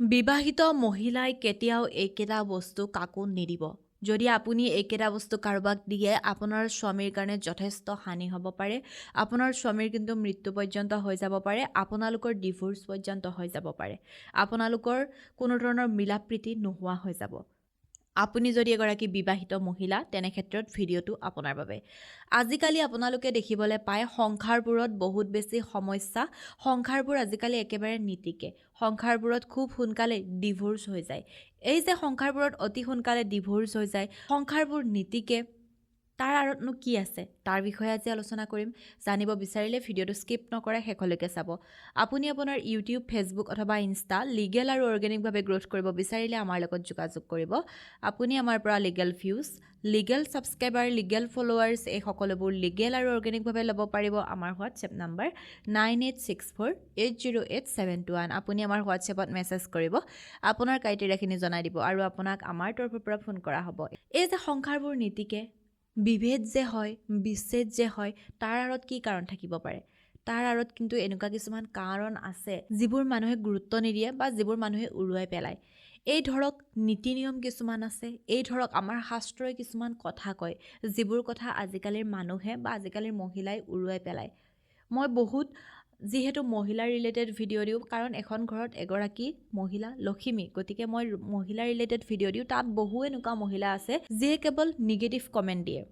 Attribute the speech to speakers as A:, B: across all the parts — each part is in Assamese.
A: বিবাহিত মহিলাই কেতিয়াও এইকেইটা বস্তু কাকো নিদিব। যদি আপুনি এইকেইটা বস্তু কাৰোবাক দিয়ে আপোনাৰ স্বামীৰ কাৰণে যথেষ্ট হানি হ'ব পাৰে। আপোনাৰ স্বামীৰ কিন্তু মৃত্যু পৰ্যন্ত হৈ যাব পাৰে আপোনালোকৰ ডিভোৰ্চ পৰ্যন্ত হৈ যাব পাৰে। আপোনালোকৰ কোনো ধৰণৰ মিলা প্ৰীতি নোহোৱা হৈ যাব। আপুনি যদি এগৰাকী বিবাহিত মহিলা তেনে ক্ষেত্ৰত ভিডিঅ'টো আপোনাৰ বাবে। আজিকালি আপোনালোকে দেখিবলৈ পায় সংসাৰবোৰত বহুত বেছি সমস্যা। সংসাৰবোৰ আজিকালি একেবাৰে নীতিকে। সংসাৰবোৰত খুব সোনকালে ডিভোৰ্চ হৈ যায়। এই যে সংসাৰবোৰত অতি সোনকালে ডিভোৰ্চ হৈ যায় সংসাৰবোৰ নীতিকে। তাৰ আঁৰতনো কি আছে? তাৰ বিষয়ে আজি আলোচনা কৰিম। জানিব বিচাৰিলে ভিডিঅ'টো স্কিপ নকৰে শেষলৈকে চাব। আপুনি আপোনাৰ ইউটিউব ফেচবুক অথবা ইনষ্টা লিগেল আৰু অৰ্গেনিকভাৱে গ্ৰ'থ কৰিব বিচাৰিলে আমাৰ লগত যোগাযোগ কৰিব। আপুনি আমাৰ পৰা legal views legal subscriber legal followers এই সকলোবোৰ লিগেল আৰু অৰ্গেনিকভাৱে ল'ব পাৰিব আমাৰ WhatsApp number nine eight six four eight zero' eight seven two one. আপুনি আমাৰ হোৱাটছএপত মেছেজ কৰিব। আপোনাৰ ক্ৰাইটেৰিয়াখিনি জনাই দিব আৰু আপোনাক আমাৰ তৰফৰ পৰা ফোন কৰা হ'ব। এই যে সংসাৰবোৰ নীতিকে বিভেদ যে হয় বিচ্ছেদ যে হয় তাৰ আঁৰত কি কাৰণ থাকিব পাৰে? তাৰ আঁৰত কিন্তু এনেকুৱা কিছুমান কাৰণ আছে যিবোৰ মানুহে গুৰুত্ব নিদিয়ে বা যিবোৰ মানুহে উৰুৱাই পেলায়। এই ধৰক নীতি নিয়ম কিছুমান আছে এই ধৰক আমাৰ শাস্ত্ৰই কিছুমান কথা কয় যিবোৰ কথা আজিকালিৰ মানুহে বা আজিকালিৰ মহিলাই উৰুৱাই পেলায়। মই বহুত যিহেতু মহিলা ৰিলেটেড ভিডিঅ' দিওঁ কাৰণ এখন ঘৰত এগৰাকী মহিলা লখিমী গতিকে মই মহিলা ৰিলেটেড ভিডিঅ' দিওঁ তাত বহু এনেকুৱা মহিলা আছে যিয়ে কেৱল নিগেটিভ কমেণ্ট দিয়ে।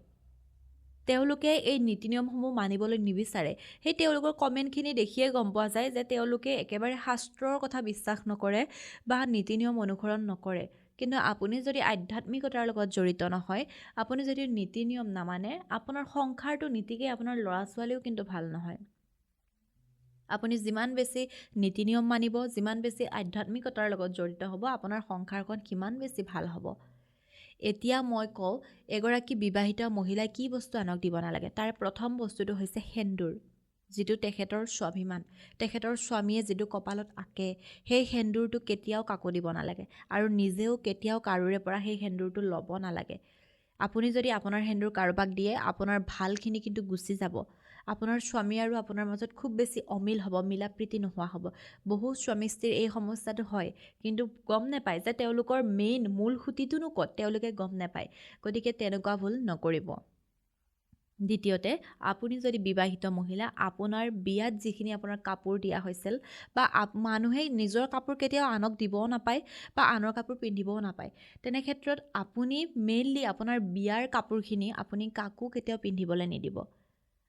A: তেওঁলোকে এই নীতি নিয়মসমূহ মানিবলৈ নিবিচাৰে। সেই তেওঁলোকৰ কমেণ্টখিনি দেখিয়ে গম পোৱা যায় যে তেওঁলোকে একেবাৰে শাস্ত্ৰৰ কথা বিশ্বাস নকৰে বা নীতি নিয়ম অনুসৰণ নকৰে। কিন্তু আপুনি যদি আধ্যাত্মিকতাৰ লগত জড়িত নহয় আপুনি যদি নীতি নিয়ম নামানে আপোনাৰ সংসাৰটো নীতিকে আপোনাৰ ল'ৰা ছোৱালীও কিন্তু ভাল নহয়। আপুনি যিমান বেছি নীতি নিয়ম মানিব যিমান বেছি আধ্যাত্মিকতাৰ লগত জড়িত হ'ব আপোনাৰ সংসাৰখন সিমান বেছি ভাল হ'ব। এতিয়া মই কওঁ এগৰাকী বিবাহিত মহিলাই কি বস্তু আনক দিব নালাগে? তাৰ প্ৰথম বস্তুটো হৈছে সেন্দুৰ যিটো তেখেতৰ স্বাভিমান। তেখেতৰ স্বামীয়ে যিটো কপালত আঁকে সেই সেন্দুৰটো কেতিয়াও কাকো দিব নালাগে আৰু নিজেও কেতিয়াও কাৰোৰে পৰা সেই সেন্দুৰটো ল'ব নালাগে। আপুনি যদি আপোনাৰ সেন্দুৰ কাৰোবাক দিয়ে আপোনাৰ ভালখিনি কিন্তু গুচি যাব। আপোনাৰ স্বামী আৰু আপোনাৰ মাজত খুব বেছি অমিল হ'ব মিলা প্ৰীতি নোহোৱা হ'ব। বহু স্বামী স্ত্ৰীৰ এই সমস্যাটো হয় কিন্তু গম নাপায় যে তেওঁলোকৰ মেইন মূল সুঁতিটোনো ক'ত তেওঁলোকে গম নাপায়। গতিকে তেনেকুৱা ভুল নকৰিব। দ্বিতীয়তে আপুনি যদি বিবাহিত মহিলা আপোনাৰ বিয়াত যিখিনি আপোনাৰ কাপোৰ দিয়া হৈছিল বা মানুহে নিজৰ কাপোৰ কেতিয়াও আনক দিবও নাপায় বা আনৰ কাপোৰ পিন্ধিবও নাপায় তেনে ক্ষেত্ৰত আপুনি মেইনলি আপোনাৰ বিয়াৰ কাপোৰখিনি আপুনি কাকো কেতিয়াও পিন্ধিবলৈ নিদিব।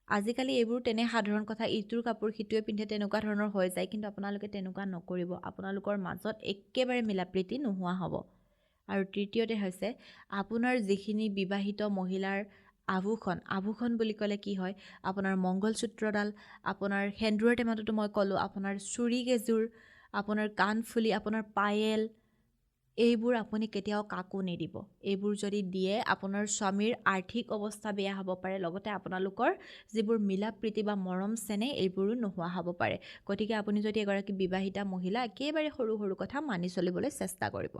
A: আজিকালি এইবোৰ তেনে সাধাৰণ কথা ইটোৰ কাপোৰ সিটোৱে পিন্ধে তেনেকুৱা ধৰণৰ হৈ যায়। কিন্তু আপোনালোকে তেনেকুৱা নকৰিব। আপোনালোকৰ মাজত একেবাৰে মিলা প্ৰীতি নোহোৱা হ'ব। আৰু তৃতীয়তে হৈছে আপোনাৰ যিখিনি বিবাহিত মহিলাৰ আভূষণ আভূষণ বুলি ক'লে কি হয়? আপোনাৰ মংগলসূত্ৰডাল আপোনাৰ সেন্দুৰৰ টেমাটোতো মই ক'লোঁ আপোনাৰ চুৰি আপোনাৰ কাণফুলি আপোনাৰ পায়েল এইবোৰ আপুনি কেতিয়াও কাকো নিদিব। এইবোৰ যদি দিয়ে আপোনাৰ স্বামীৰ আৰ্থিক অৱস্থা বেয়া হ'ব পাৰে লগতে আপোনালোকৰ যিবোৰ মিলা প্ৰীতি বা মৰম চেনেহ এইবোৰো নোহোৱা হ'ব পাৰে। গতিকে আপুনি যদি এগৰাকী বিবাহিতা মহিলা একেবাৰে সৰু সৰু কথা মানি চলিবলৈ চেষ্টা কৰিব।